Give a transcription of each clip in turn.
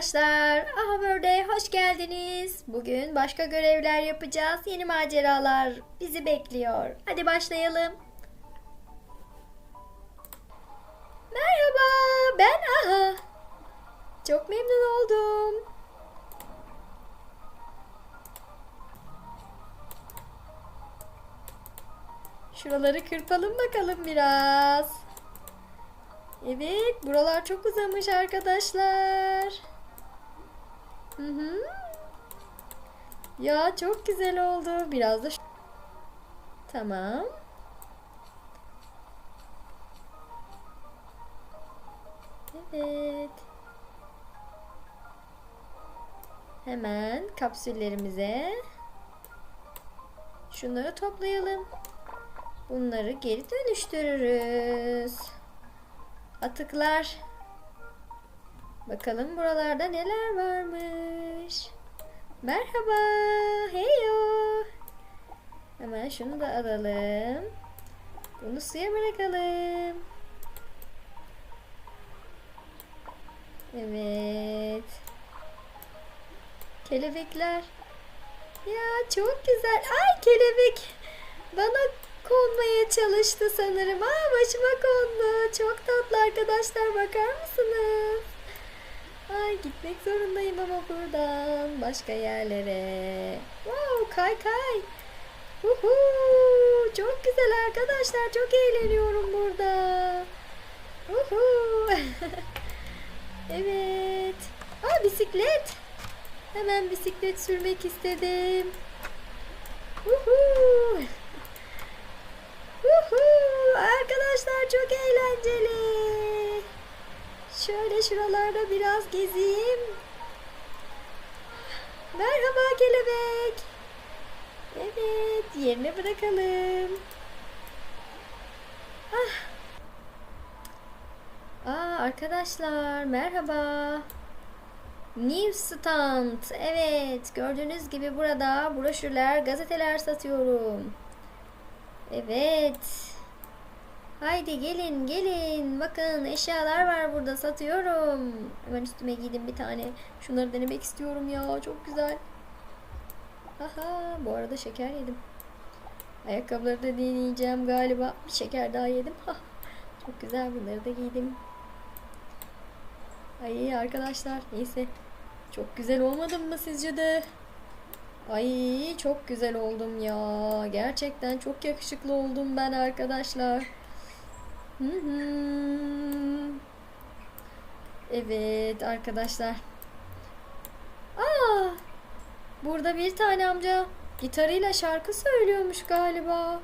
arkadaşlar. Ahaber'de hoş geldiniz. Bugün başka görevler yapacağız. Yeni maceralar bizi bekliyor. Hadi başlayalım. Merhaba, ben Aha. Çok memnun oldum. Şuraları kırpalım bakalım biraz. Evet, buralar çok uzamış arkadaşlar. Hı hı. Ya çok güzel oldu. Biraz da Tamam. Evet. Hemen kapsüllerimize şunları toplayalım. Bunları geri dönüştürürüz. Atıklar. Bakalım buralarda neler varmış. Merhaba. Heyo. Hemen şunu da alalım. Bunu suya bırakalım. Evet. Kelebekler. Ya çok güzel. Ay kelebek. Bana konmaya çalıştı sanırım. Aa başıma kondu. Çok tatlı arkadaşlar bakar mısınız? Ay gitmek zorundayım ama buradan başka yerlere. Wow kay kay. Uhu, çok güzel arkadaşlar. Çok eğleniyorum burada. Uhu. evet. Aa bisiklet. Hemen bisiklet sürmek istedim. Uhu arkadaşlar çok eğlenceli. Şöyle şuralarda biraz gezeyim. Merhaba kelebek. Evet, yerine bırakalım. Ah. Aa, arkadaşlar merhaba. New Stand. Evet, gördüğünüz gibi burada broşürler, gazeteler satıyorum. Evet. Haydi gelin gelin. Bakın eşyalar var burada satıyorum. Hemen üstüme giydim bir tane. Şunları denemek istiyorum ya. Çok güzel. Aha bu arada şeker yedim. Ayakkabıları da deneyeceğim galiba. Bir şeker daha yedim. Çok güzel bunları da giydim. Ay arkadaşlar neyse. Çok güzel olmadım mı sizce de? Ay çok güzel oldum ya. Gerçekten çok yakışıklı oldum ben arkadaşlar. Evet arkadaşlar. Aa! Burada bir tane amca gitarıyla şarkı söylüyormuş galiba.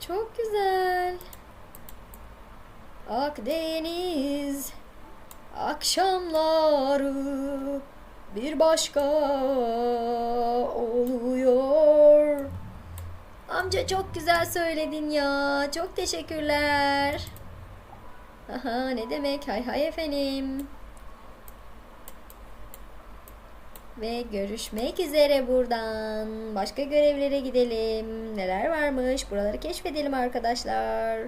Çok güzel. Akdeniz akşamları bir başka oluyor. Amca çok güzel söyledin ya. Çok teşekkürler. Aha ne demek? Hay hay efendim. Ve görüşmek üzere buradan. Başka görevlere gidelim. Neler varmış? Buraları keşfedelim arkadaşlar.